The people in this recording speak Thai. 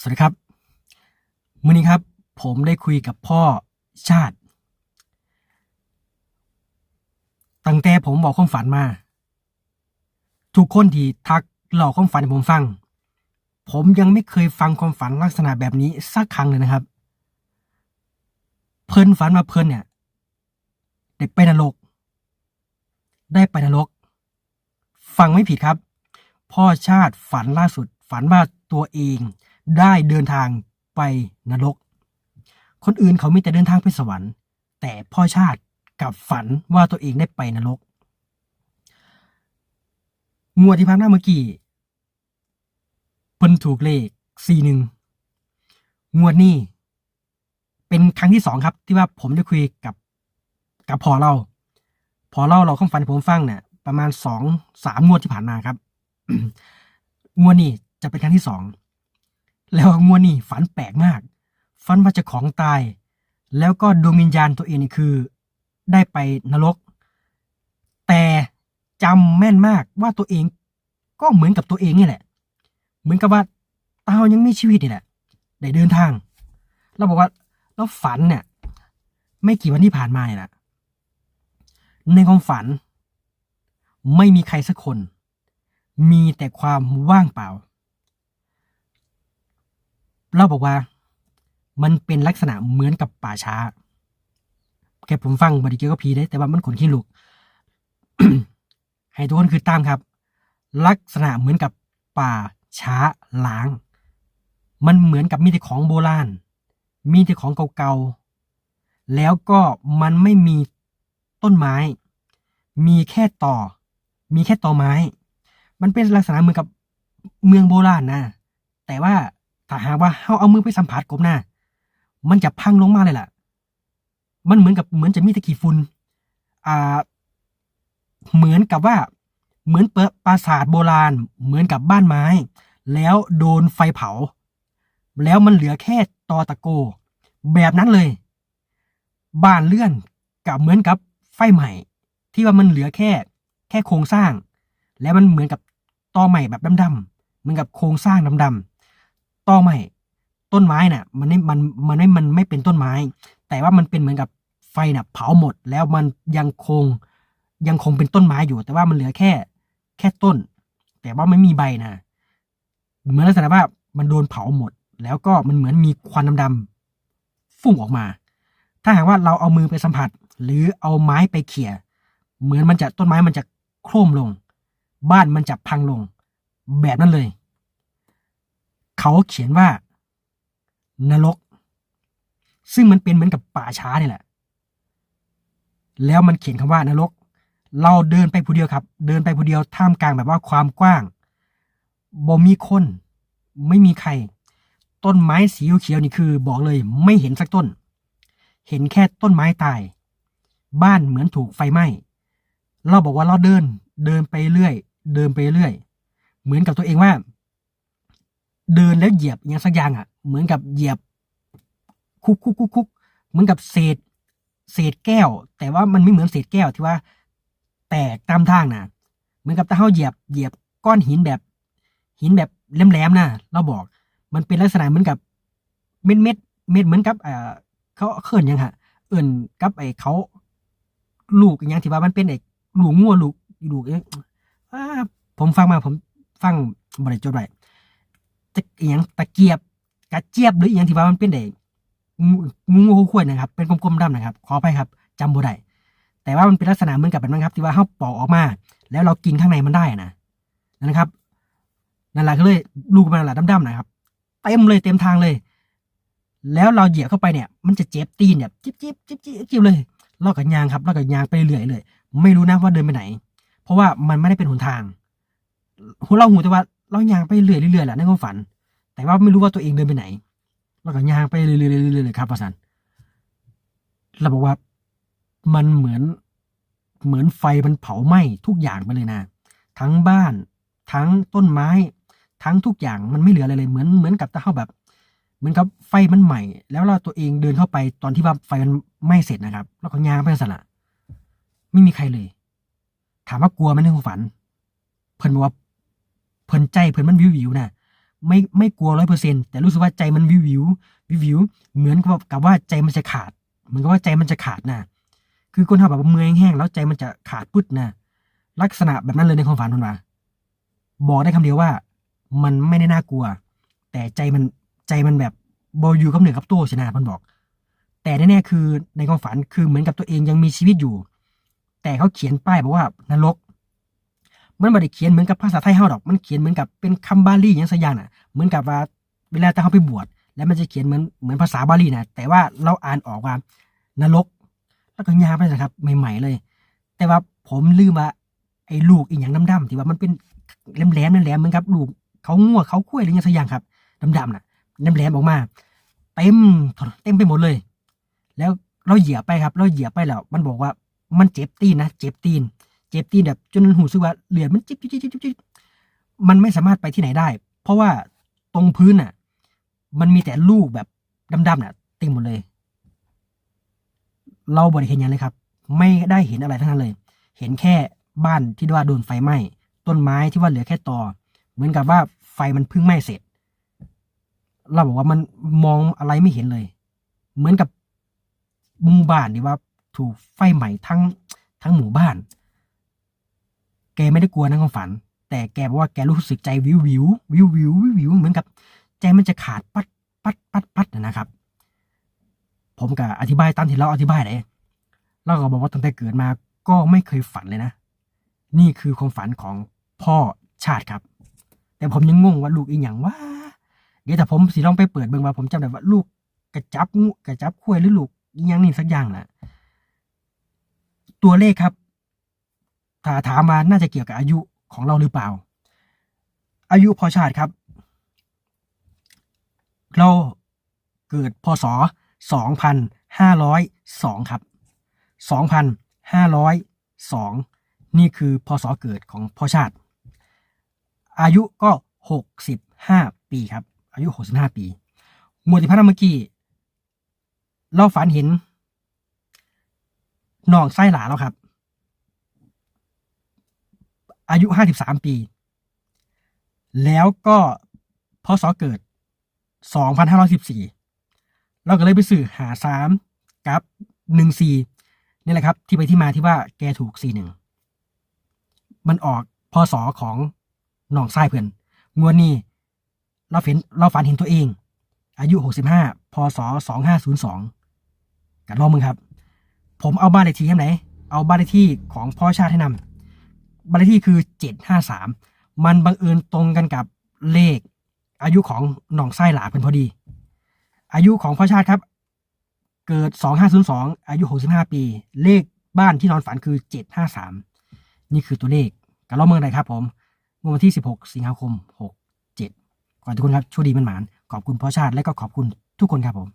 สวัสดีครับมื่อนี้ครับ ผมได้คุยกับพ่อชาติ ตั้งแต่ผมบอกความฝันมา ทุกคนที่ทักเล่าความฝันให้ผมฟัง ผมยังไม่เคยฟังความฝันลักษณะแบบนี้สักครั้งเลยนะครับ เพิ่นฝันมาเพิ่นเนี่ยได้ไปนรก ได้ไปนรก ฟังไม่ผิดครับ พ่อชาติฝันล่าสุด ฝันว่าตัวเอง ได้เดินทางไปนรก คนอื่นเขามีแต่เดินทางไปสวรรค์ แต่พ่อชาติกับฝันว่าตัวเองได้ไปนรก งวดที่ผ่านมาเมื่อกี้เพิ่นถูกเลขสี่หนึ่งงวดนี้ เป็นครั้งที่สองครับ ที่ว่าผมได้คุยกับกับพอเราพอเล่าเราข้ามฝันผมฟังเนี่ยประมาณสองสามงวดที่ผ่านมาครับ งวดนี้จะเป็นครั้งที่สอง แล้วงวดนี้ฝันแปลกมาก ฝันว่าจะของตาย แล้วก็ดวงวิญญาณตัวเองนี่คือ ได้ไปนรก แต่จำแม่นมากว่าตัวเองก็เหมือนกับตัวเองนี่แหละ เหมือนกับว่าเตายังมีชีวิตนี่แหละ ได้เดินทาง เราบอกว่าเราฝันเนี่ย ไม่กี่วันที่ผ่านมาเนี่ยนะในความฝัน ไม่มีใครสักคน มีแต่ความว่างเปล่า เราบอกว่า มันเป็นลักษณะเหมือนกับป่าช้าแค่ผมฟังบริเกียวกับผีได้ แต่ว่ามันขนขี้ลุกให้ทุกคนคือตามครับ ลักษณะเหมือนกับป่าช้าล้าง มันเหมือนกับมีแต่ของโบราณ มีแต่ของเก่าๆ แล้วก็มันไม่มีต้นไม้ มีแค่ต่อ มีแค่ต่อไม้ มันเป็นลักษณะเหมือนกับเมืองโบราณนะ แต่ว่า ถ้าหากว่าเฮาเอามือไปสัมผัสกบหน้า มันจะพังลงมาเลยล่ะ มันเหมือนกับเหมือนจะมีตะขี้ฝุ่นอ่า เหมือนกับว่า เหมือนเปิดปราสาทโบราณ เหมือนกับบ้านไม้ แล้วโดนไฟเผา แล้วมันเหลือแค่ตอตะโก แบบนั้นเลย บ้านเลื่อนกับเหมือนกับไฟใหม่ ที่ว่ามันเหลือแค่ แค่โครงสร้าง แล้วมันเหมือนกับตอใหม่แบบดำๆเหมือนกับโครงสร้างดำๆ ตอใหม่ต้นไม้น่ะ มันไม่มันมันไม่มันไม่เป็นต้นไม้ แต่ว่ามันเป็นเหมือนกับไฟน่ะ เผาหมดแล้วมันยังคงยังคงเป็นต้นไม้อยู่ แต่ว่ามันเหลือแค่ แค่ต้น แต่ว่าไม่มีใบนะเหมือนลักษณะว่ามันโดนเผาหมด แล้วก็มันเหมือนมีควันดำๆฟุ้งออกมา ถ้าหากว่าเราเอามือไปสัมผัส หรือเอาไม้ไปเขี่ยเหมือนมันจะต้นไม้มันจะโคร่มลง บ้านมันจะพังลง แบบนั้นเลย เขาเขียนว่านรก ซึ่งมันเป็นเหมือนกับป่าช้าเนี่ยแหละ แล้วมันเขียนคำว่านรก เราเดินไปผู้เดียวครับ เดินไปผู้เดียวท่ามกลางแบบว่าความกว้างบ่มีคน ไม่มีใคร ต้นไม้สีเขียวนี่คือ บอกเลยไม่เห็นสักต้น เห็นแค่ต้นไม้ตาย บ้านเหมือนถูกไฟไหม้ เราบอกว่าเราเดิน เดินไปเรื่อย เดินไปเรื่อย เหมือนกับตัวเองว่า เดินแล้วเหยียบอย่างสักอย่างอะ เหมือนกับเหยียบคุกคุกคุกคุกเหมือนกับเศษ เศษแก้ว แต่ว่ามันไม่เหมือนเศษแก้วที่ว่า แตกตามทางนะเหมือนกับถ้าเขาเหยียบเหยียบก้อนหินแบบ หินแบบแหลมๆนะเราบอก มันเป็นลักษณะเหมือนกับเม็ดเม็ดเม็ดเหมือนกับเอ่อเขาเขินยังฮะเอื่นกับไอ้เขาลูกอย่างที่ว่ามันเป็นไอ้ลูกงัวลูกลูกเอ้ยอ่าผมฟังมาผมฟังบริจดไว้ จะอหย่างตะเกียบกระเจี๊ยบหรืออหย่างที่ว่ามันเป็นไอ้งูงูขวดนะครับ เป็นกลมๆดำนะครับ ขอไปครับจำบ่ได้แต่ว่ามันเป็นลักษณะเหมือนกับแบบนั้นครับ ที่ว่าเขาปอกออกมา แล้วเรากินข้างในมันได้นะนั่นนะครับนั่นแหละก็เลยลูกมันนั่นแหละดำๆนะครับเต็มเลยเต็มทางเลย แล้วเราเหยียบเข้าไปเนี่ย มันจะเจ็บตีนแบบจิ๊บจิ๊บจิ๊บจิ๊บจิบเลยลอกกับยางครับลอกกับยางไปเรื่อยเลย ไม่รู้นะว่าเดินไปไหน เพราะว่ามันไม่ได้เป็นหนทางหูเราหูแต่ว่า เรายางไปเรื่อยเรื่อยแหละในความฝัน แต่ว่าไม่รู้ว่าตัวเองเดินไปไหนเราก็ยางไปเรื่อยๆเรื่อยๆเลยครับประสันเราบอกว่ามันเหมือนเหมือนไฟมันเผาไหม้ทุกอย่างไปเลยนะ ทั้งบ้าน ทั้งต้นไม้ ทั้งทุกอย่างมันไม่เหลืออะไรเลยเหมือนเหมือนกับตะเข้าแบบเหมือนกับไฟมันใหม่ แล้วเราตัวเองเดินเข้าไปตอนที่ว่าไฟมันไหม้เสร็จนะครับ แล้วก็ยางไปสละไม่มีใครเลย ถามว่ากลัวไหมในความฝัน เพิ่นบอกว่า เพิ่นใจเพิ่นมันวิววิวๆนะไม่ไม่กลัวร้อยเปอร์เซ็นแต่รู้สึกว่าใจมันวิววิววิววิวเหมือนกับกับว่าใจมันจะขาด เหมือนกับว่าใจมันจะขาดนะคือคนทำแบบเมือยแห้งแล้วใจมันจะขาดปึ๊ดนะลักษณะแบบนั้นเลยในความฝันคนว่าบอกได้คำเดียวว่า มันไม่ได้น่ากลัว แต่ใจมันใจมันแบบบอยู่กับเหนือกับตัวชนะมันบอก แต่แน่ๆคือในความฝันคือเหมือนกับตัวเองยังมีชีวิตอยู่ แต่เขาเขียนป้ายบอกว่านรก มันไม่ได้เขียนเหมือนกับภาษาไทยเฮาดอก มันเขียนเหมือนกับเป็นคำบาลีอย่างสักอย่างน่ะ เหมือนกับว่าเวลาถ้าเขาไปบวชแล้วมันจะเขียนเหมือนเหมือนภาษาบาลีนะแต่ว่าเราอ่านออกว่านรก แล้วก็ยาไปนะครับ ใหม่ ๆ เลย แต่ว่าผมลืมว่าไอ้ลูกอีกอย่างดำๆที่ว่ามันเป็นแหลมๆนั่นแหลมๆเหมือนกับลูกเขางัวเขาคุ้ยหรืออย่างสักอย่างครับดำๆน่ะแหลมๆออกมาเต็มเต็มไปหมดเลย แล้วเราเหยียบไปครับ เราเหยียบไปแล้ว มันบอกว่ามันเจ็บตีนนะเจ็บตีน เจ็บตีนแบบจนหูสึกว่าเลือดมันจิ๊บจิ๊บจิ๊บจิ๊บจิ๊บมันไม่สามารถไปที่ไหนได้ เพราะว่าตรงพื้นน่ะ มันมีแต่ลูกแบบดำๆน่ะเต็มหมดเลย เราบริเห็นอย่างเลยครับ ไม่ได้เห็นอะไรทั้งนั้นเลย เห็นแค่บ้านที่ว่าโดนไฟไหม้ต้นไม้ที่ว่าเหลือแค่ตอเหมือนกับว่าไฟมันเพิ่งไหม้เสร็จ เราบอกว่ามันมองอะไรไม่เห็นเลย เหมือนกับหมู่บ้านที่ว่า ถูกไฟไหม้ทั้งทั้งหมู่บ้าน แกไม่ได้กลัวนะความฝัน แต่แกบอกว่าแกรู้สึกใจวิววิววิววิววิววิวเหมือนกับ ใจมันจะขาดปัดปัดปัดปัดนะครับ ผมก็อธิบายตามที่เราอธิบายเลยเราก็บอกว่าตั้งแต่เกิดมาก็ไม่เคยฝันเลยนะ นี่คือความฝันของพ่อชาติครับ แต่ผมยังงงว่าลูกอีกอย่างว่าเดี๋ยวแต่ผมสิลองไปเปิดเบิ่งว่าผมจำได้ว่าลูกกระจับงูกระจับคุ้ยหรือลูกอีหยังนี่สักอย่างน่ะตัวเลขครับ ถ้าถามมาน่าจะเกี่ยวกับอายุของเราหรือเปล่า อายุพอชาติครับ เราเกิดพศ 2502 ครับ 2502 นี่คือพศเกิดของพ่อชาติ อายุก็ 65 ปีครับ อายุ 65 ปีงวดที่ผ่านเมื่อกี้ เราฝันเห็นน้องไส้หลาแล้วครับ อายุ53ปี แล้วก็พศเกิด2514เราก็เลยไปสื่อหา3กับ14นี่แหละครับ ที่ไปที่มาที่ว่าแกถูก41มันออกพศของน้องไส้เพื่อนงวดนี้เราเห็นเราฝันเห็นตัวเอง อายุ 65 พศ 2502 กันลองมึงครับ ผมเอาบ้านเลขที่ให้ไหน เอาบ้านเลขที่ของพ่อชาติให้นำ บ้านเลขที่คือ753มันบังเอิญตรงกันกับเลข อายุของหนองไส้หลาเพิ่นพอดี อายุของพ่อชาติครับ เกิด2502อายุ65ปี เลขบ้านที่นอนฝันคือ753นี่คือตัวเลขกันลองเมืองไหนครับผมเมื่อวันที่16สิงหาคม67ขอให้ทุกคนครับโชคดีมันหมานขอบคุณพ่อชาติและก็ขอบคุณทุกคนครับผม